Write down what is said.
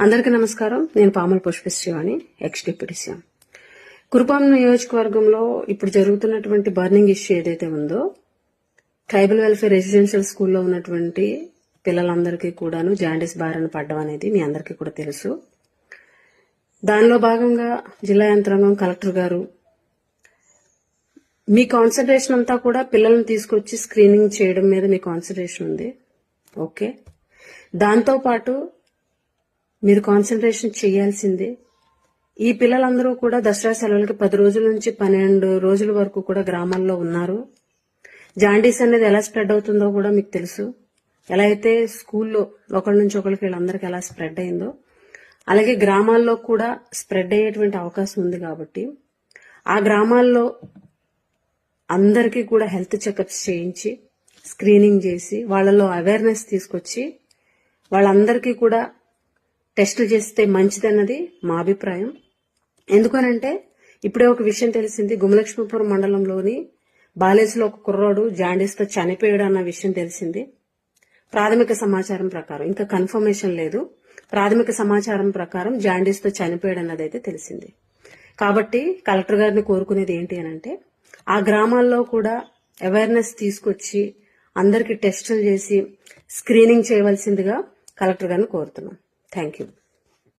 అందరికీ నమస్కారం. నేను Pamula Pushpasreevani ex deputy CM Kurupam నియోజకవర్గంలో ఇప్పుడు జరుగుతున్నటువంటి బర్నింగ్ ఇష్యూ ఏదైతే ఉందో ట్రైబల్ వెల్ఫేర్ రెసిడెన్షియల్ స్కూల్లో ఉన్నటువంటి పిల్లలందరికీ కూడాను జాండీస్ బారిన పడ్డం అనేది మీ అందరికీ కూడా తెలుసు. దానిలో భాగంగా జిల్లా యంత్రాంగం కలెక్టర్ గారు మీ కాన్సన్ట్రేషన్ అంతా కూడా పిల్లల్ని తీసుకొచ్చి స్క్రీనింగ్ చేయడం మీద మీ కాన్సన్ట్రేషన్ ఉంది. ఓకే. దాంతో పాటు మీరు కాన్సన్ట్రేషన్ చేయాల్సిందే. ఈ పిల్లలందరూ కూడా దసరా సెలవులకి పది రోజుల నుంచి పన్నెండు రోజుల వరకు కూడా గ్రామాల్లో ఉన్నారు. జాండీస్ అనేది ఎలా స్ప్రెడ్ అవుతుందో కూడా మీకు తెలుసు. ఎలా అయితే స్కూల్లో ఒకరి నుంచి ఒకరికి వీళ్ళందరికీ ఎలా స్ప్రెడ్ అయిందో అలాగే గ్రామాల్లో కూడా స్ప్రెడ్ అయ్యేటువంటి అవకాశం ఉంది కాబట్టి ఆ గ్రామాల్లో అందరికీ కూడా హెల్త్ చెకప్స్ చేయించి స్క్రీనింగ్ చేసి వాళ్ళలో అవేర్నెస్ తీసుకొచ్చి వాళ్ళందరికీ కూడా టెస్టులు చేస్తే మంచిదన్నది మా అభిప్రాయం. ఎందుకనంటే ఇప్పుడే ఒక విషయం తెలిసింది. గుమలక్ష్మీపురం మండలంలోని బాలేసులో ఒక కుర్రోడు జాండీస్తో చనిపోయాడు అన్న విషయం తెలిసింది. ప్రాథమిక సమాచారం ప్రకారం ఇంకా కన్ఫర్మేషన్ లేదు. ప్రాథమిక సమాచారం ప్రకారం జాండీస్తో చనిపోయాడు అన్నది అయితే తెలిసింది. కాబట్టి కలెక్టర్ గారిని కోరుకునేది ఏంటి అని అంటే ఆ గ్రామాల్లో కూడా అవేర్నెస్ తీసుకొచ్చి అందరికీ టెస్టులు చేసి స్క్రీనింగ్ చేయవలసిందిగా కలెక్టర్ గారిని కోరుతున్నాం. Thank you.